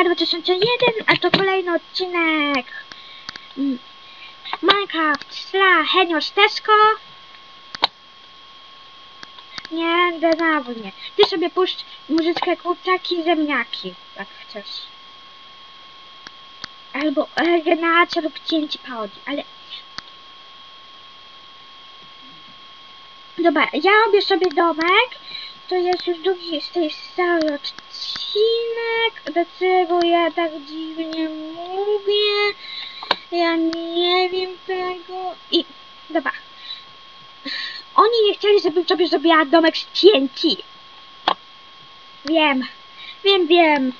Minecraft 2001, a to kolejny odcinek mm, Minecraft sla Henio Steszko. Nie, nie. Ty sobie puść muzyczkę kurczaki i ziemniaki, jak chcesz. Albo regeneracja lub cięcie parodii, ale... Dobra, ja robię sobie domek. To jest już drugi z tej serii odcinek. Dlaczego ja tak dziwnie mówię? Ja nie wiem tego. I dobra. Oni nie chcieli, żebym sobie zrobiła domek z TNT. Wiem. Wiem, wiem.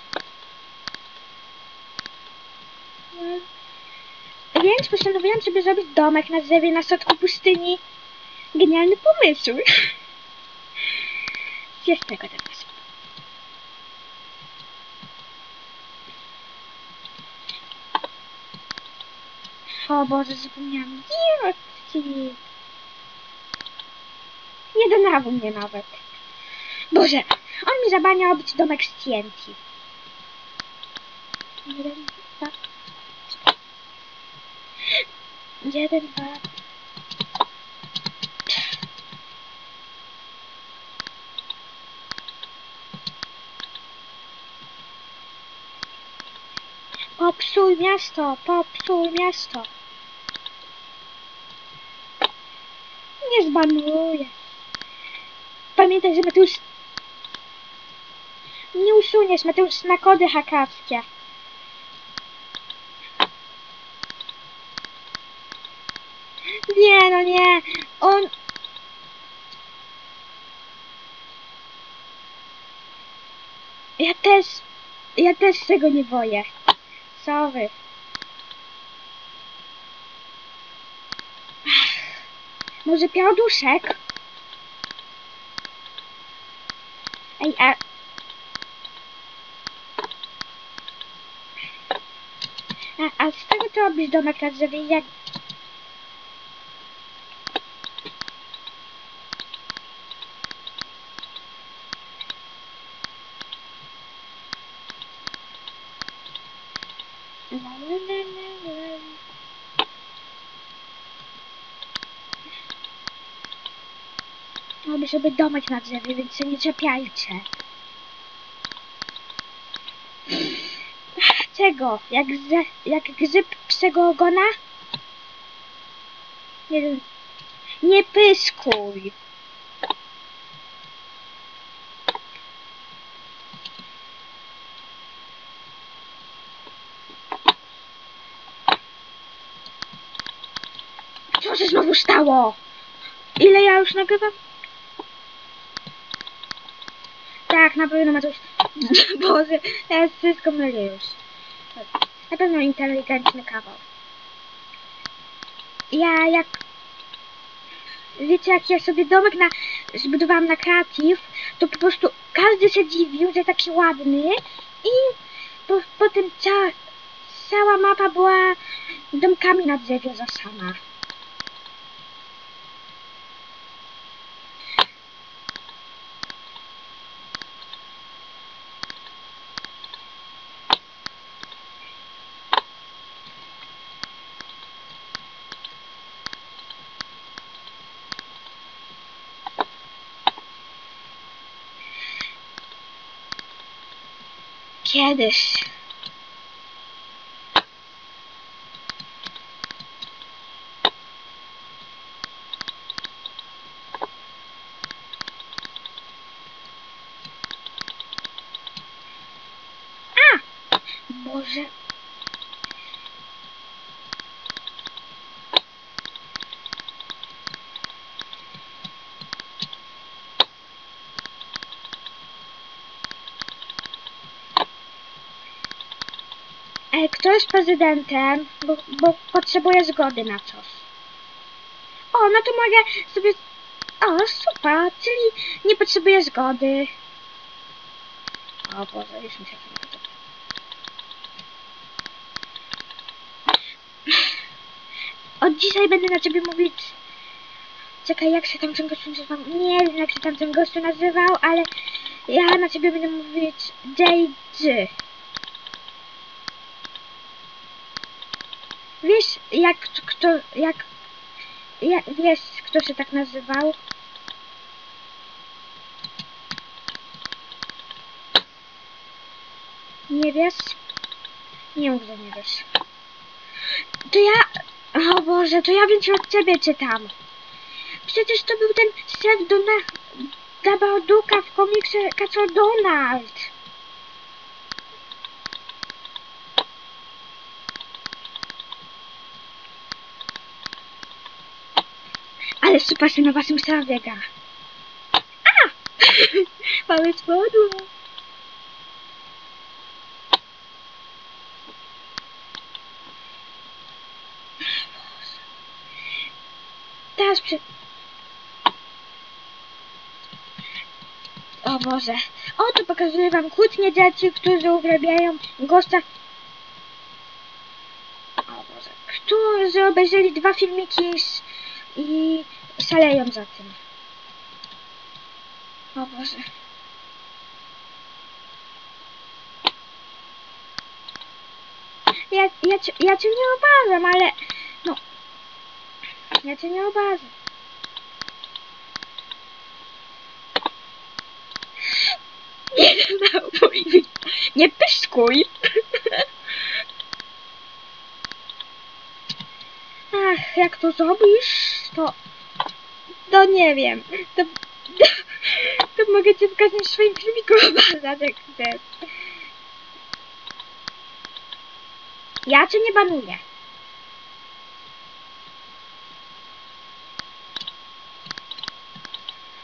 Więc postanowiłam sobie zrobić domek na drzewie na środku pustyni. Genialny pomysł. Jest tego teraz. O Boże, zapomniałam. Idioci. Nie denerwuj mnie nawet. Boże, on mi zabania robić domek z TNT. Jeden, dwa. Jeden, dwa. Popsuj miasto, popsuj miasto. Nie zbanuję. Pamiętaj, że Mateusz... Nie usuniesz, Mateusz, na kody hakarskie. Nie, no nie. On... Ja też... Ja też tego nie boję. Sorry. Może piorduszek? Ej, a... A, a z czego ty robisz domek na drzewie? Jak... Sobie domek na drzewie, więc się nie czepiajcie. Czego? Jak, ze, jak grzyb psego ogona? Nie, nie pyskuj. Co się znowu stało? Ile ja już nagrywam? Tak, na pewno ma coś... Boże, teraz wszystko mylę już. Na pewno inteligentny kawał. Ja jak... Wiecie, jak ja sobie domek na... zbudowałam na Creative, to po prostu każdy się dziwił, że taki ładny i po, potem cała, cała mapa była domkami na drzewie zasana. Caddish. Kto jest prezydentem? Bo, bo potrzebuję zgody na coś. O, no to mogę sobie... O, super, czyli nie potrzebuję zgody. O Boże, już mi się to podoba. Od dzisiaj będę na ciebie mówić... Czekaj, jak się tam ten gościu nazywał? Nie wiem, jak się tam ten gościu nazywał, ale ja na ciebie będę mówić JG. Wiesz, jak kto, jak, jak, wiesz, kto się tak nazywał? Nie wiesz? Nie mów, że nie wiesz. To ja, o Boże, to ja więcej od ciebie czytam. Przecież to był ten szef Dona, w komiksie Kaczor Donald. Super się na waszym biega. A! Mamy spodło. Teraz przy... O Boże. O, tu pokazuję wam kłótnie dzieci, którzy uwielbiają gościa... Którzy obejrzeli dwa filmiki i szaleją za tym. O Boże. Ja, ja, cię, ja cię nie obawiam, ale... No... Ja cię nie obawiam. Nie denerwuj. Nie pyskuj. Ach, jak to zrobisz, to... To nie wiem. To... To mogę cię w każdym swoim filmiku obalać, jak chcesz. Ja cię nie banuję.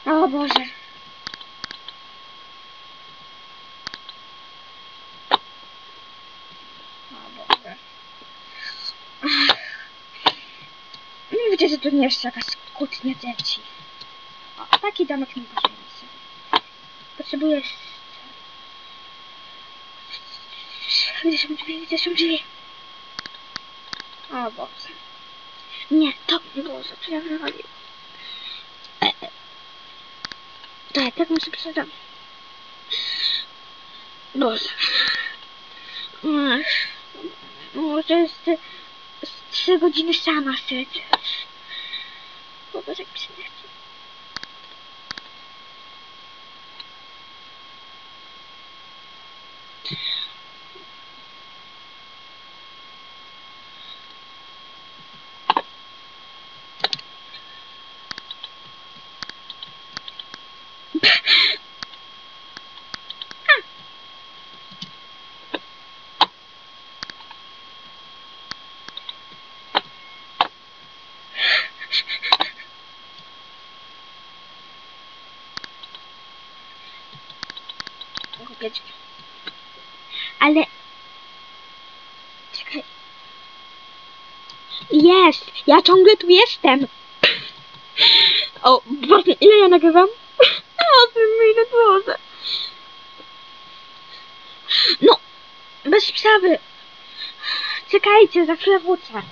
O Boże. O Boże. Ach. Że tu nie jest jakaś kłótnia dzieci. O, taki domek potrzebuje sobie. Potrzebujesz... Gdzie są drzwi? Gdzie są drzwi? O Boże. Nie, to Boże, co ja wywaliłam. E. Tak, tak muszę przeczytać. Boże. Może jest z trzy godziny sama siedzieć. O Boże, jak mi się nie Głupie drzwi. Ale... Czekaj. Jest! Ja ciągle tu jestem! O, właśnie, ile ja nagrywam? O, tym minut może. No, bez przerwy. Czekajcie, za chwilę wrócę.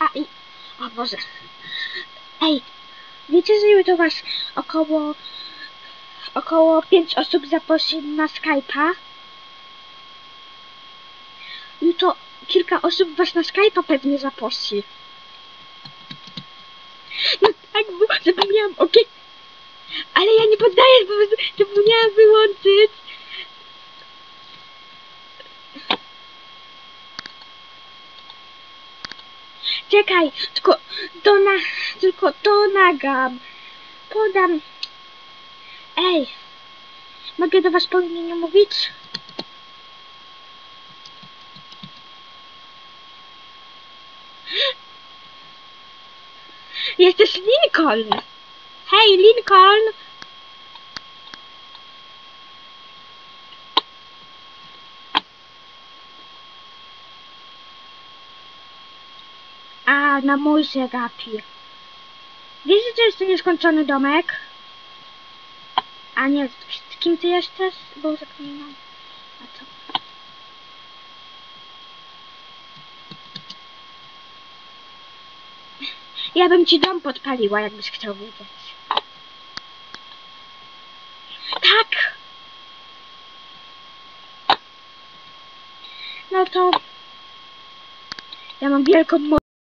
A i... Ej, wiecie, że jutro was około... Około pięć osób zaprosi na Skype'a? Jutro kilka osób was na Skype'a pewnie zaprosi. No tak, bo zapomniałam o kie- Ale ja nie poddaję, po prostu zapomniałam wyłączyć. Czekaj, tylko to na, tylko to nagam. Podam. Ej, Mogę do was po imieniu mówić? Jesteś Lincoln! Hej, Lincoln! A, na mój się gapi. Wiesz, że to nieskończony domek? A nie, z kim ty jesteś? Bo zapominam. A co? Ja bym ci dom podpaliła, jakbyś chciał wiedzieć. Tak! No to... Ja mam wielką